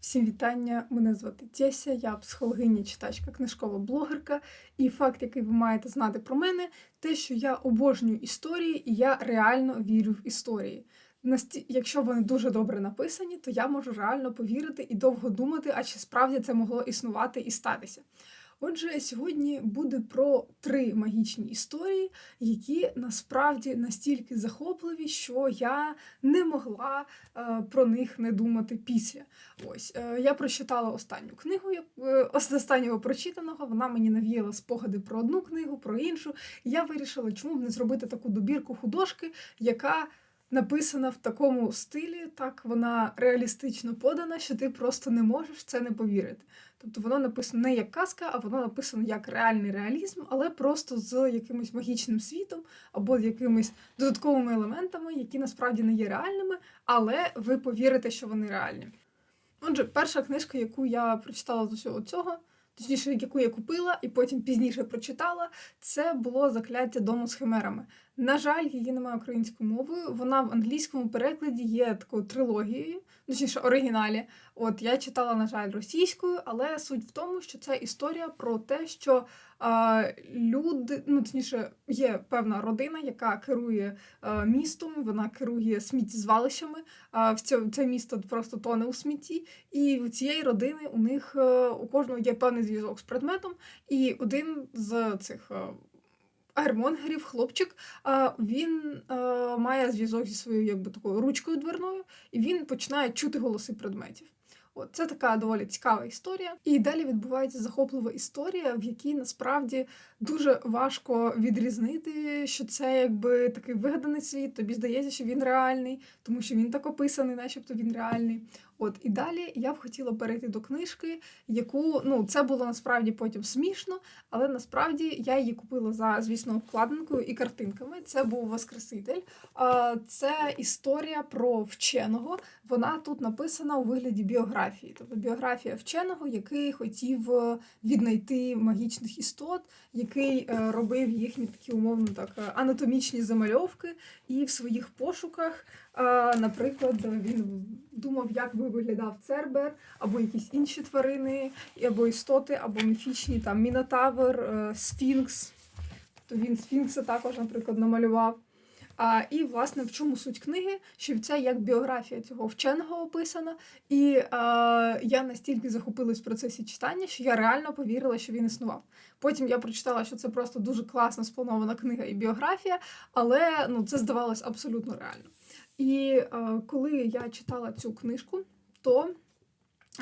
Всім вітання! Мене звати Теся, я психологиня, читачка, книжкова блогерка. І факт, який ви маєте знати про мене, те, що я обожнюю історії і я реально вірю в історії. Якщо вони дуже добре написані, то я можу реально повірити і довго думати, а чи справді це могло існувати і статися. Отже, сьогодні буде про три магічні історії, які насправді настільки захопливі, що я не могла е, про них не думати після. Ось е, я прочитала останню книгу, як е, з останнього прочитаного. Вона мені навіяла спогади про одну книгу, про іншу. Я вирішила, чому б не зробити таку добірку художки, яка написана в такому стилі, так вона реалістично подана, що ти просто не можеш це не повірити. Тобто воно написано не як казка, а воно написано як реальний реалізм, але просто з якимось магічним світом або з якимись додатковими елементами, які насправді не є реальними, але ви повірите, що вони реальні. Отже, перша книжка, яку я прочитала з усього цього, точніше, яку я купила і потім пізніше прочитала, це було закляття дому з химерами. На жаль, її немає українською мовою. Вона в англійському перекладі є такою трилогією, точніше оригіналі. От я читала, на жаль, російською, але суть в тому, що це історія про те, що е, люди, ну точніше, є певна родина, яка керує е, містом, вона керує сміттєзвалищами. Е, в це, це місто просто тоне у смітті, і в цієї родини у них е, у кожного є певний зв'язок з предметом, і один з цих. Е, Гермонгерів, хлопчик, він має зв'язок зі своєю якби такою ручкою дверною, і він починає чути голоси предметів. От це така доволі цікава історія. І далі відбувається захоплива історія, в якій насправді дуже важко відрізнити, що це якби такий вигаданий світ. Тобі здається, що він реальний, тому що він так описаний, начебто він реальний. От і далі я б хотіла перейти до книжки, яку ну це було насправді потім смішно, але насправді я її купила за, звісно, обкладинкою і картинками. Це був Воскреситель. Це історія про вченого. Вона тут написана у вигляді біографії, тобто біографія вченого, який хотів е, віднайти магічних істот, який е, робив їхні такі умовно так е, анатомічні замальовки, і в своїх пошуках. Наприклад, він думав, як би виглядав Цербер, або якісь інші тварини, або істоти, або міфічні там Мінотавр, е, Сфінкс. То він Сфінкса також, наприклад, намалював. А, І, власне, в чому суть книги? Що це як біографія цього вченого описана. І а, я настільки захопилась в процесі читання, що я реально повірила, що він існував. Потім я прочитала, що це просто дуже класно спланована книга і біографія, але ну, це здавалось абсолютно реально. І е, коли я читала цю книжку, то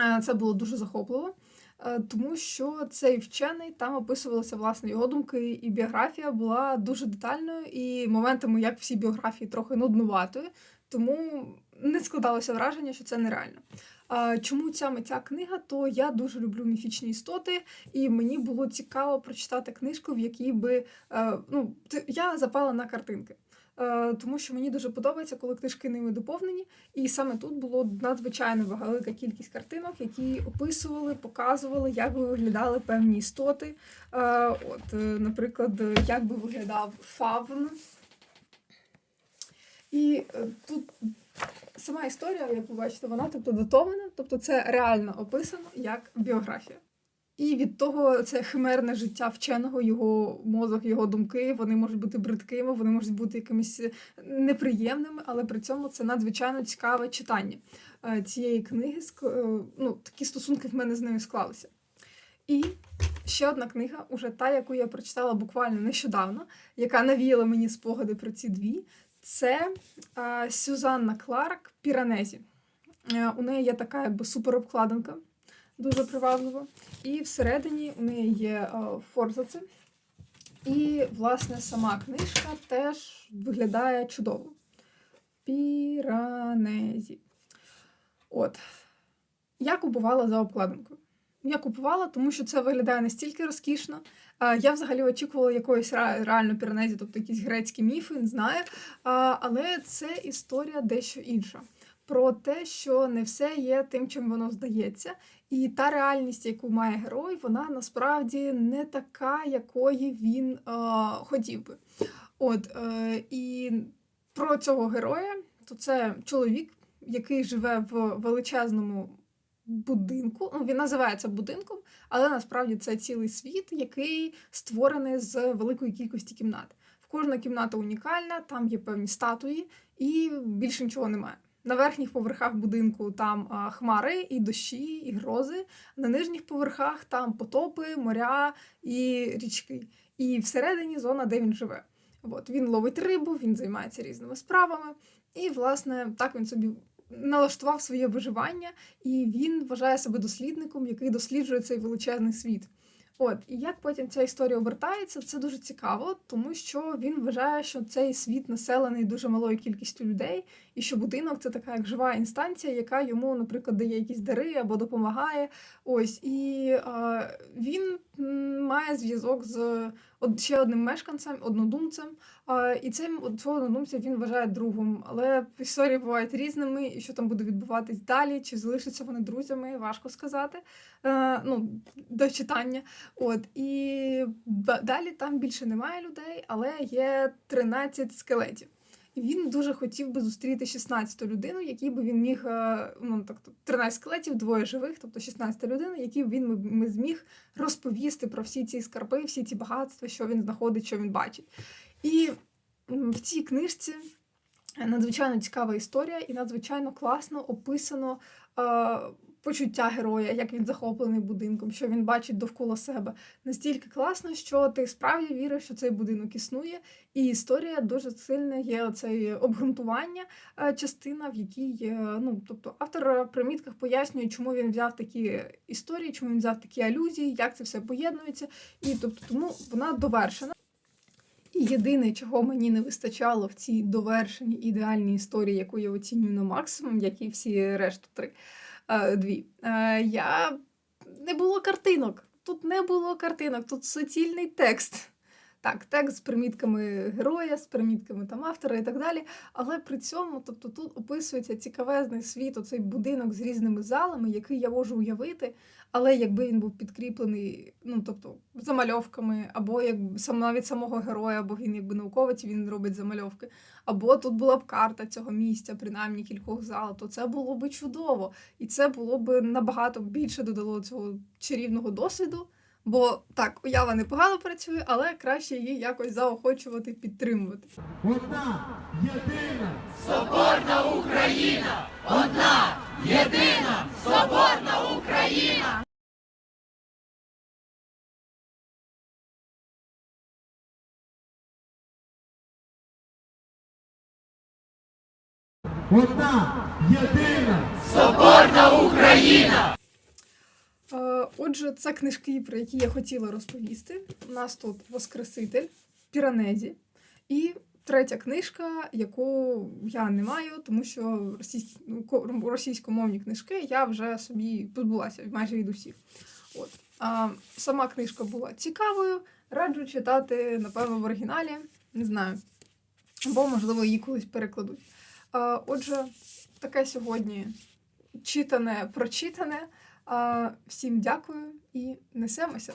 е, це було дуже захопливо, е, тому що цей вчений там описувалися власне його думки, і біографія була дуже детальною, і моментами, як всі біографії, трохи нуднуватою, тому не складалося враження, що це нереально. Чому ця ця книга? То я дуже люблю міфічні істоти, і мені було цікаво прочитати книжку, в якій би е, ну, я запала на картинки. Е, тому що мені дуже подобається, коли книжки ними доповнені. І саме тут було надзвичайно велика кількість картинок, які описували, показували, як би виглядали певні істоти. Е, от, е, Наприклад, як би виглядав фавн. І тут сама історія, як ви бачите, вона тобто датована, тобто це реально описано як біографія. І від того це химерне життя вченого, його мозок, його думки, вони можуть бути бридкими, вони можуть бути якимись неприємними, але при цьому це надзвичайно цікаве читання е, цієї книги. Е, ну, Такі стосунки в мене з нею склалися. І ще одна книга, уже та, яку я прочитала буквально нещодавно, яка навіяла мені спогади про ці дві, це е, Сюзанна Кларк Піранезі. У неї є така якби суперобкладинка дуже привабливо. І всередині у неї є е, форзаци. І, власне, сама книжка теж виглядає чудово. Піранезі. От. Я купувала за обкладинкою. Я купувала, тому що це виглядає настільки розкішно. Я взагалі очікувала якоїсь реально піранезі, тобто якісь грецькі міфи, не знаю. Але це історія дещо інша про те, що не все є тим, чим воно здається. І та реальність, яку має герой, вона насправді не така, якої він е, хотів би. От, е, І про цього героя То це чоловік, який живе в величезному будинку. Ну, він називається будинком, але насправді це цілий світ, який створений з великої кількості кімнат. В кожна кімната унікальна, там є певні статуї, і більше нічого немає. На верхніх поверхах будинку там хмари, і дощі, і грози. На нижніх поверхах там потопи, моря і річки. І всередині зона, де він живе. От він ловить рибу, він займається різними справами, і, власне, так він собі налаштував своє виживання, і він вважає себе дослідником, який досліджує цей величезний світ. От, і як потім ця історія обертається, це дуже цікаво, тому що він вважає, що цей світ населений дуже малою кількістю людей, і що будинок це така як жива інстанція, яка йому, наприклад, дає якісь дари або допомагає. Ось і е, він має зв'язок з ще одним мешканцем, однодумцем. і цим цього однодумця він вважає другом. Але історії бувають різними, і що там буде відбуватись далі, чи залишаться вони друзями, важко сказати. Е, ну, до читання. От і далі там більше немає людей, але є 13 скелетів. Він дуже хотів би зустріти 16 людину, якій би він міг, е, ну так, 13 скелетів, двоє живих, тобто 16 людин, які він ми, ми зміг розповісти про всі ці скарби, всі ці багатства, що він знаходить, що він бачить. І в цій книжці надзвичайно цікава історія і надзвичайно класно описано е, почуття героя, як він захоплений будинком, що він бачить довкола себе. Настільки класно, що ти справді віриш, що цей будинок існує, і історія дуже сильне є оцей обґрунтування, е, частина, в якій е, ну, тобто автор в примітках пояснює, чому він взяв такі історії, чому він взяв такі алюзії, як це все поєднується, і тобто тому вона довершена. І єдине, чого мені не вистачало в цій довершеній ідеальній історії, яку я оцінюю на максимум, як і всі решту три е, дві. Е, я не було картинок. Тут не було картинок, тут суцільний текст. Так, текст з примітками героя, з примітками там автора і так далі. Але при цьому, тобто, тут описується цікавезний світ, оцей будинок з різними залами, який я можу уявити. Але якби він був підкріплений, ну тобто замальовками, або як навіть самого героя, або він якби науковець, він робить замальовки, або тут була б карта цього місця, принаймні кількох зал, то це було би чудово. І це було б набагато більше додало цього чарівного досвіду. Бо так, уява непогано працює, але краще її якось заохочувати, підтримувати. Одна єдина соборна Україна! Одна єдина Е, Отже, це книжки, про які я хотіла розповісти. У нас тут Воскреситель, Піранезі. І третя книжка, яку я не маю, тому що російські, ну, російськомовні книжки я вже собі позбулася майже від усіх. От. А, сама книжка була цікавою. Раджу читати, напевно, в оригіналі. Не знаю. Або, можливо, її колись перекладуть. А, отже, таке сьогодні читане, прочитане. А, всім дякую і несемося.